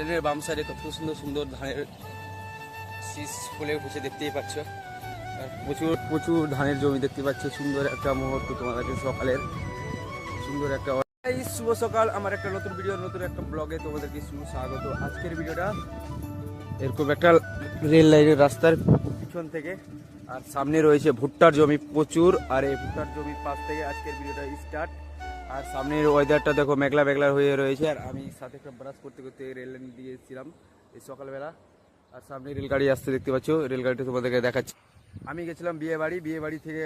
রেলের বাম সাইডে কত সুন্দর সুন্দর ধানের শীষ ফুলে উঠেছে দেখতেই পাচ্ছ। প্রচুর প্রচুর ধানের জমি দেখতে পাচ্ছ। সুন্দর একটা মুহূর্ত তোমাদেরকে সকালের। সুন্দর একটা এই শুভ সকাল। আমার একটা নতুন ভিডিও নতুন একটা ব্লগে তোমাদেরকে স্বাগত আজকের ভিডিওটা এরকম একটা রেল লাইনের রাস্তার পিছন থেকে। আর সামনে রয়েছে ভুট্টার জমি প্রচুর। আর এই ভুট্টার জমির পাশ থেকে আজকের ভিডিওটা স্টার্ট আর সামনের ওয়েদারটা দেখো মেঘলা মেঘলা হয়ে রয়েছে, আর আমি সাথে একটা ব্রাশ করতে করতে রেল লাইন দিয়ে এসেছিলাম এই সকালবেলা। আর সামনে রেলগাড়ি আসতে দেখতে পাচ্ছ? রেলগাড়িটা তোমাদেরকে দেখাচ্ছি। আমি গেছিলাম বিয়ে বাড়ি বিয়ে বাড়ি থেকে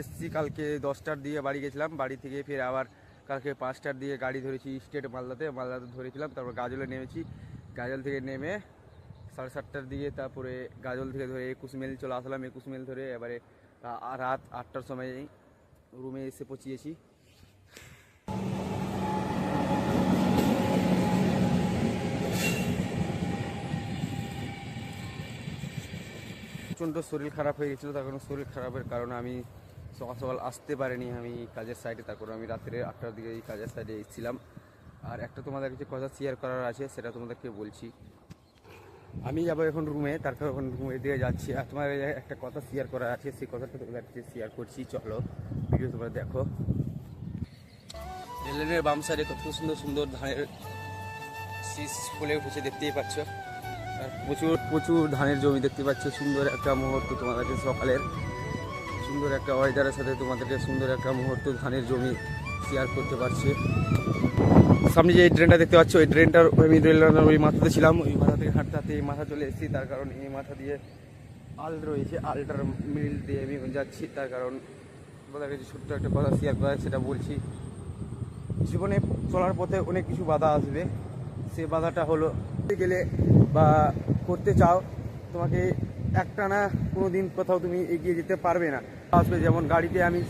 এসছি কালকে দশটার দিয়ে বাড়ি গেছিলাম। বাড়ি থেকে ফের আবার কালকে পাঁচটার দিয়ে গাড়ি ধরেছি স্টেট মালদাতে। মালদাতে ধরেছিলাম, তারপর গাজলে নেমেছি। গাজল থেকে নেমে সাড়ে সাতটার দিকে তারপরে গাজল থেকে ধরে একুশ মেল চলে আসলাম। একুশ মেল ধরে এবারে রাত আটটার সময় রুমে এসে পৌঁছিয়েছি। প্রচণ্ড শরীর খারাপ হয়ে গেছিল কারণে শরীর খারাপের কারণে আমি সকাল সকাল আসতে পারিনি, আমি কাজের সাইডে তারপর আমি রাত্রে আটটার দিকে এই কাজের সাইডে এসেছিলাম। আর একটা তোমাদের কাছে কথা শেয়ার করার আছে, সেটা তোমাদেরকে বলছি। আমি যাব এখন রুমে তারপর এখন রুমের দিকে যাচ্ছি। আর তোমার একটা কথা শেয়ার করার আছে, সেই কথাটা তোমাদের কাছে শেয়ার করছি, চলো ভিডিও তোমরা দেখো। রেলের বাম সাইডে কত সুন্দর সুন্দর ধানের শীষ ফুলে উঠেছে, দেখতেই পাচ্ছ। প্রচুর প্রচুর ধানের জমি দেখতে পাচ্ছ, সুন্দর একটা মুহূর্ত তোমাদেরকে সকালের। সুন্দর একটা ওয়েদারের সাথে তোমাদেরকে সুন্দর একটা মুহূর্ত ধানের জমি শেয়ার করতে পারছি। সামনে যে এই ট্রেনটা দেখতে পাচ্ছ, ওই ট্রেনটার আমি রেল লাইনের ওই মাথাতে ছিলাম, ওই মাথা থেকে হাঁটতে হাঁটতে এই মাথা চলে এসেছি, তার কারণ এই মাথা দিয়ে আল রয়েছে, আলটার মিল দিয়ে আমি যাচ্ছি, তার কারণ তোমাদের কাছে ছোট্ট একটা কথা শেয়ার করা সেটা বলছি। জীবনে চলার পথে অনেক কিছু বাধা আসবে। সে বাধাটা হলো। গেলে বা করতে চাও, তোমাকে একটানা কোনো দিন কোথাও তুমি এগিয়ে যেতে পারবে না। আসবে যেমন গাড়িতে আমি